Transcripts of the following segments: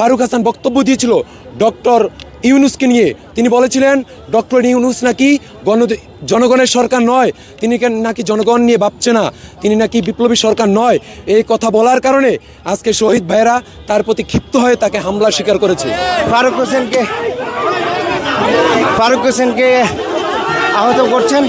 ফারুক হাসান বক্তব্য দিয়েছিল ডক্টর ইউনুসকে নিয়ে। তিনি বলেছিলেন, ডক্টর ইউনুস নাকি গণ জনগণের সরকার নয়। তিনি নাকি জনগণ নিয়ে ভাবছে না? তিনি নাকি বিপ্লবী সরকার নয়। এই কথা বলার কারণে আজকে শহীদ ভাইরা তার প্রতি ক্ষিপ্ত হয়ে তাকে হামলা স্বীকার করেছে। ফারুক হোসেনকে ফারুক হোসেনকে আহত করছেন।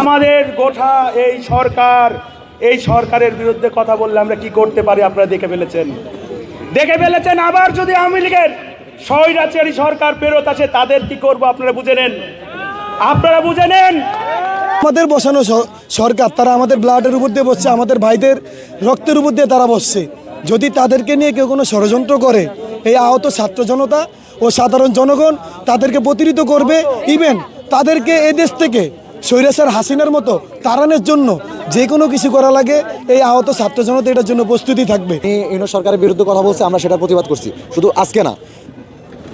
আমাদের গোটা এই সরকার, এই সরকারের বিরুদ্ধে কথা বললে আমরা কি করতে পারি আপনারা দেখে ফেলেছেন? দেখে ফেলেছেন আবার যদি আওয়ামী লীগের স্বৈরাচারী সরকার ফেরত আছে তাদের কি করব আপনারা বুঝে নেন? আপনারা বুঝে নেন? আমাদের বসানো সরকার, তারা আমাদের ব্লাডের উপর দিয়ে বসছে, আমাদের ভাইদের রক্তের উপর দিয়ে তারা বসছে। যদি তাদেরকে নিয়ে কেউ কোনো ষড়যন্ত্র করে, এই আহত ছাত্র জনতা ও সাধারণ জনগণ তাদেরকে প্রতিরিত করবে ইভেন তাদেরকে এদেশ থেকে সৈরাসার হাসিনার মতো তারানের জন্য যে কোনো কিছু করা লাগে, এই আহত ছাত্র জনতা এটার জন্য প্রস্তুতি থাকবে। ইউনো সরকারের বিরুদ্ধে কথা বলছে, আমরা সেটার প্রতিবাদ করছি। শুধু আজকে না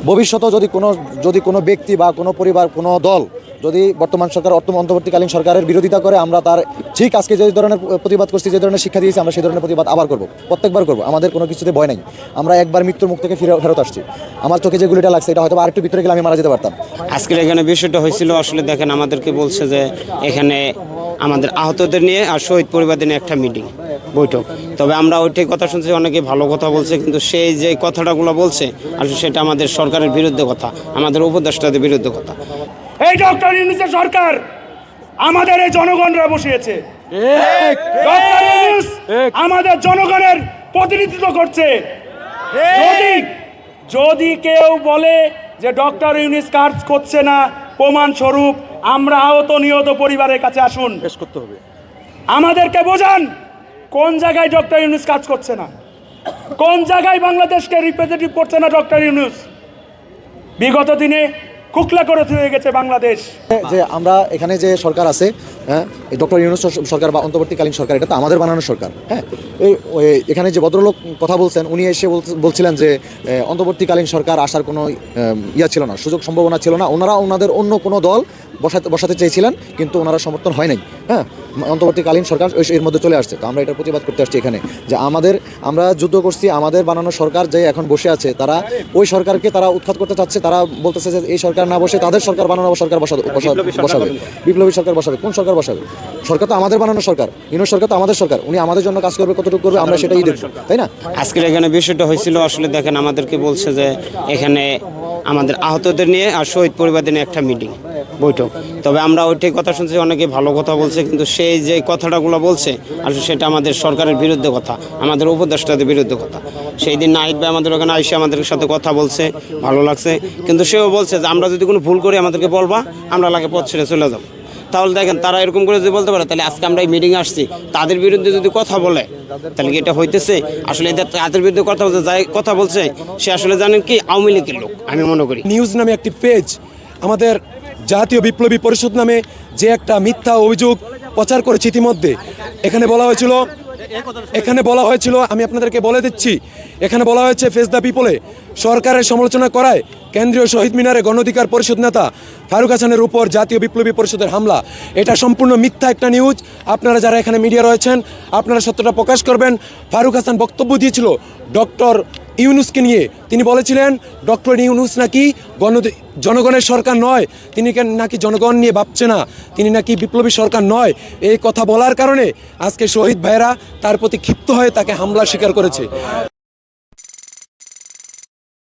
ভবিষ্যতে যদি কোনো যদি কোনো ব্যক্তি বা কোনো পরিবার, কোনো দল যদি বর্তমান সরকার অর্থ অন্তর্বর্তীকালীন সরকারের বিরোধিতা করে, আমরা তার, ঠিক আজকে যে ধরনের প্রতিবাদ করছি, যে ধরনের শিক্ষা দিয়েছি, আমরা সেই ধরনের প্রতিবাদ আবার করব, প্রত্যেকবার করব। আমাদের কোনো কিছুতে ভয় নাই। আমরা একবার মৃত্যুর মুখ থেকে ফিরে, ফেরত আসছি। আমার চোখে যে গুলিটা লাগছে, এটা হয়তো আরেকটু ভিতরে গেলে আমি মারা যেতে পারতাম। আজকের এখানে বিষয়টা হয়েছিল, আসলে দেখেন আমাদেরকে বলছে যে, এখানে আমাদের আহতদের নিয়ে আর শহীদ পরিবারদের নিয়ে একটা মিটিং, বৈঠক। তবে আমরা ওইটাই কথা শুনছি, অনেকে ভালো কথা বলছে, কিন্তু সেই যে কথাটাগুলো বলছে, আসলে সেটা আমাদের সরকারের বিরুদ্ধে কথা, আমাদের উপদেষ্টাদের বিরুদ্ধে কথা। এই ডক্টর ইউনুসের সরকার আমাদের এই জনগণরা বসিয়েছে। ডক্টর ইউনুস আমাদের জনগণের প্রতিনিধিত্ব করছে। যদি যদি কেউ বলে যে ডক্টর ইউনিস কাজ করছে না প্রমাণ স্বরূপ আমরা আহত নিহত পরিবারের কাছে আসুন। পেশ করতে হবে। আমাদেরকে বোঝান কোন জায়গায় ডক্টর ইউনুস কাজ করছে না। কোন জায়গায় বাংলাদেশকে রিপ্রেজেন্টেটিভ করছে না ডক্টর ইউনুস। বিগত দিনে কুকলা করে হয়ে গেছে বাংলাদেশ। যে আমরা এখানে যে সরকার আছে হ্যাঁ ডক্টর ইউনুস সরকার বা অন্তর্বর্তীকালীন সরকার, এটা তো আমাদের বানানো সরকার হ্যাঁ এই এখানে যে ভদ্রলোক কথা বলছেন, উনি এসে বলছিলেন যে অন্তর্বর্তীকালীন সরকার আসার কোনো ইয়া ছিল না, সুযোগ সম্ভাবনা ছিল না, ওনারা ওনাদের অন্য কোনো দল বসাতে বসাতে চেয়েছিলেন কিন্তু ওনারা সমর্থন হয় নাই। হ্যাঁ অন্তর্বর্তীকালীন সরকার ওই- এর মধ্যে চলে আসছে। তো আমরা এটার প্রতিবাদ করতে আসছি এখানে যে আমাদের আমরা যুদ্ধ করছি আমাদের বানানো সরকার যে এখন বসে আছে তারা ওই সরকারকে তারা উৎখাত করতে চাচ্ছে তারা বলতেছে যে এই সরকার না বসে তাদের সরকার বানানো সরকার বসা- বসা- বসাবে। বিপ্লবী সরকার বসাবে। কোন সরকার বসাবে? সরকার তো আমাদের বানানো সরকার। ইউনো সরকার তো আমাদের সরকার। উনি আমাদের জন্য কাজ করবে কতটুকু করবে আমরা সেটাই দেখব। তাই না? আজকের এখানে বিষয়টা হয়েছিল আসলে দেখেন আমাদেরকে বলছে যে এখানে আমাদের আহতদের নিয়ে আর শহীদ পরিবারদের নিয়ে একটা মিটিং। বৈঠক। তবে আমরা ওইটাই কথা শুনছি, অনেকে ভালো কথা বলছে, কিন্তু সেই যে কথাটাগুলো বলছে, আসলে সেটা আমাদের সরকারের বিরুদ্ধে কথা, আমাদের উপদেষ্টাদের বিরুদ্ধে কথা। সেই দিন নাহিদ ভাই আমাদের ওখানে আইসে আমাদের সাথে কথা বলছে, ভালো লাগছে, কিন্তু সেও বলছে যে, আমরা যদি কোনো ভুল করি, আমাদেরকে বলবা, আমরা লাগে পথ ছেড়ে চলে যাব। তাহলে দেখেন, তারা এরকম করে যদি বলতে পারে, তাহলে আজকে আমরা এই মিটিংয়ে আসছি, তাদের বিরুদ্ধে যদি কথা বলে, তাহলে কি এটা হইতেছে? আসলে এদের তাদের বিরুদ্ধে কথা বলছে যাই, কথা বলছে, সে আসলে জানেন কি, আওয়ামী লীগের লোক, আমি মনে করি। নিউজ নামে একটি পেজ আমাদের জাতীয় বিপ্লবী পরিষদ নামে যে একটা মিথ্যা অভিযোগ প্রচার করেছে ইতিমধ্যে, এখানে বলা হয়েছিল, এখানে বলা হয়েছিল, আমি আপনাদেরকে বলে দিচ্ছি, এখানে বলা হয়েছে ফেস দ্য পিপলে সরকারের সমালোচনা করায় কেন্দ্রীয় শহীদ মিনারে গণ অধিকার পরিষদ নেতা ফারুক হাসানের উপর জাতীয় বিপ্লবী পরিষদের হামলা। এটা সম্পূর্ণ মিথ্যা একটা নিউজ আপনারা যারা এখানে মিডিয়া রয়েছেন, আপনারা সত্যটা প্রকাশ করবেন। ফারুক হাসান বক্তব্য দিয়েছিল ডক্টর ইউনুসকে নিয়ে। তিনি বলেছিলেন, ডক্টর ইউনুস নাকি গণ, জনগণের সরকার নয়। তিনি নাকি জনগণ নিয়ে ভাবছে না? তিনি নাকি বিপ্লবী সরকার নয়। এই কথা বলার কারণে আজকে শহীদ ভাইরা তার প্রতি ক্ষিপ্ত হয়ে তাকে হামলা স্বীকার করেছে।